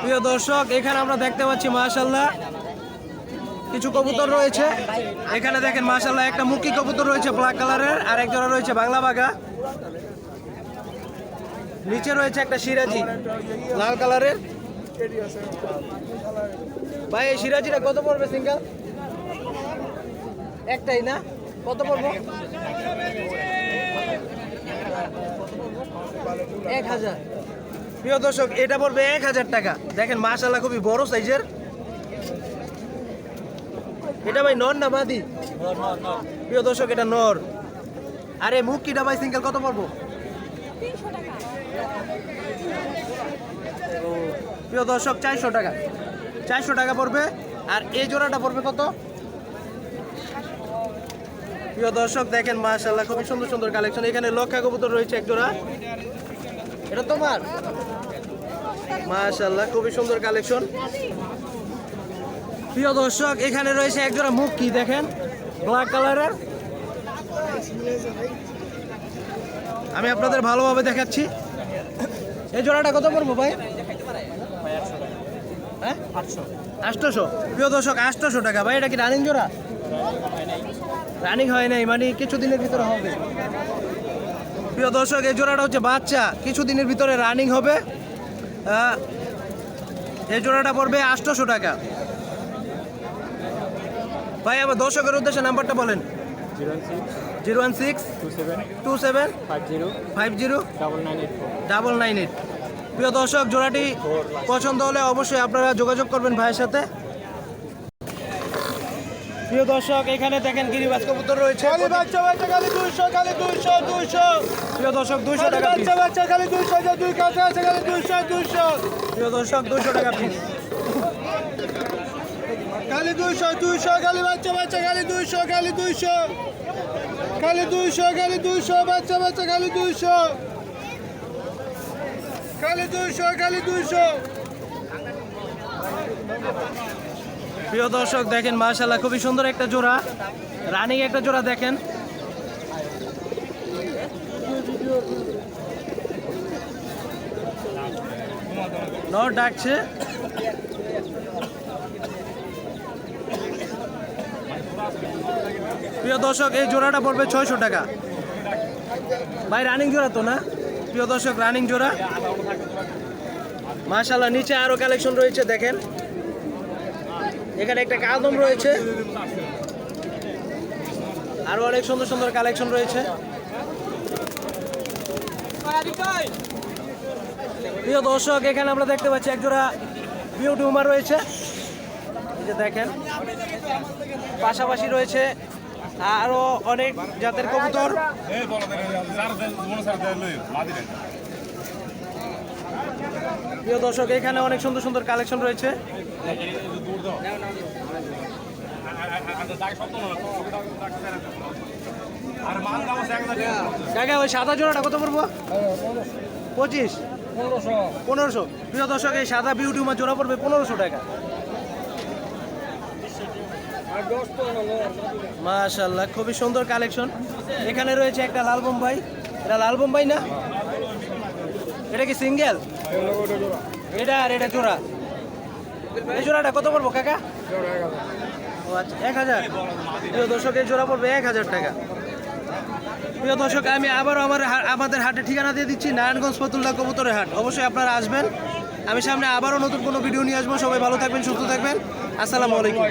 প্রিয় দর্শক, এখানে আমরা দেখতে পাচ্ছি মাশাল্লাহ কিছু কবুতর রয়েছে। এখানে দেখেন মাশাল্লাহ একটা মুখী কবুতর রয়েছে ব্ল্যাক কালারের আর এক জোড়া রয়েছে বাংলা বাঘা নিচে রয়েছে একটা সিরাজি, লাল কালারের ভাই, এই সিরাজিটা কত পড়বে সিঙ্গেল? একটাই না? কত পড়বে? এক হাজার। প্রিয় দর্শক, এটা পড়বে এক হাজার টাকা। দেখেন মাশাল্লাহ খুবই বড় সাইজের। এটা ভাই নর না মাদি প্রিয় দর্শক, এটা নর। আরে মুখ কিটা ভাই সিঙ্গেল কত পড়ব? প্রিয় দর্শক, চারশো টাকা। চারশো টাকা পড়বে। আর এই জোড়াটা পড়বে কত? প্রিয় দর্শক, দেখেন মাশাল্লাহ খুবই সুন্দর সুন্দর কালেকশন এখানে লক্ষা কবুতর রয়েছে এক জোড়া। এটা তোমার? মাশাল্লাহ খুবই সুন্দর কালেকশন। প্রিয় দর্শক এখানে রয়েছে এক জোড়া মুখ কি দেখেন ব্ল্যাক কালারের আমি আপনাদের ভালোভাবে দেখাচ্ছি। এই জোড়াটা কত পড়ব ভাই? হ্যাঁ? আটশোশো। প্রিয় দর্শক আটশোশো টাকা। ভাই এটা কি রানিং জোড়া? রানিং হয় নাই মানে কিছুদিনের ভিতরে হবে। প্রিয় দর্শক এই জোড়াটা হচ্ছে বাচ্চা। কিছুদিনের ভিতরে রানিং হবে। এই জোড়াটা পড়বে আটশোশো টাকা। ভাই আমার দর্শকের উদ্দেশ্যে নাম্বারটা বলেন। Zero one six two seven five zero double nine eight. প্রিয় দর্শক জোড়াটি পছন্দ হলে অবশ্যই আপনারা যোগাযোগ করবেন ভাইয়ের সাথে। প্রিয় দর্শক এখানে দেখেন গিরিবাজ কবুতর রয়েছে। খালি বাচ্চা বাচ্চা খালি দুইশো খালি দুইশো দুইশো। প্রিয় দর্শক দুইশো টাকা পিস বাচ্চা বাচ্চা খালি দুইশো যে দুই কাছে আছে খালি দুইশো দুইশো। প্রিয় দর্শক দুইশো টাকা পিস খালি দুইশো দুইশো খালি বাচ্চা বাচ্চা খালি দুইশো খালি দুইশো। খালি দুইশো খালি দুইশো বাচ্চা বাচ্চা খালি দুইশো। খালি দুইশো খালি দুইশো। প্রিয় দর্শক, দেখেন মাশাল্লাহ খুবই সুন্দর একটা জোড়া। রানিং একটা জোড়া দেখেন। ডাকছে। প্রিয় দর্শক, এই জোড়াটা পড়বে ছয়শো টাকা। ভাই রানিং জোড়া তো না? প্রিয় দর্শক রানিং জোড়া। মাশাল্লাহ নিচে আরও কালেকশন রয়েছে, দেখেন। এখানে একটা কাদম রয়েছে। আরও অনেক সুন্দর সুন্দর কালেকশন রয়েছে। প্রিয় দর্শক, এখানে আমরা দেখতে পাচ্ছি একজোড়া বিউটি উমার রয়েছে। এই যে দেখেন, পাশাপাশি রয়েছে আরও অনেক জাতের কবুতর। প্রিয় দর্শক, এখানে অনেক সুন্দর সুন্দর কালেকশন রয়েছে। ওই সাদা জোড়াটা কত পড়ব? পঁচিশ। পনেরোশো। প্রিয় দর্শক, এই সাদা বিউটি উমা জোড়া পড়বে পনেরোশো টাকা। মাশাল্লাহ খুবই সুন্দর কালেকশন এখানে রয়েছে একটা লাল বোম্বাই এটা লাল বোম্বাই না? এটা কি সিঙ্গেল? এটা আর এটা জোড়া। এই জোড়াটা কত পড়ব কাকা? ও আচ্ছা এক হাজার। প্রিয় দর্শক, এই জোড়া পড়বে এক হাজার টাকা। প্রিয় দর্শক, আমি আবারও আমার আমাদের হাটে ঠিকানা দিয়ে দিচ্ছি, নারায়ণগঞ্জ ফতুল্লা কবুতরের হাট। অবশ্যই আপনারা আসবেন। আমি সামনে আবারও নতুন কোনো ভিডিও নিয়ে আসব। সবাই ভালো থাকবেন, সুস্থ থাকবেন। আসসালামু আলাইকুম।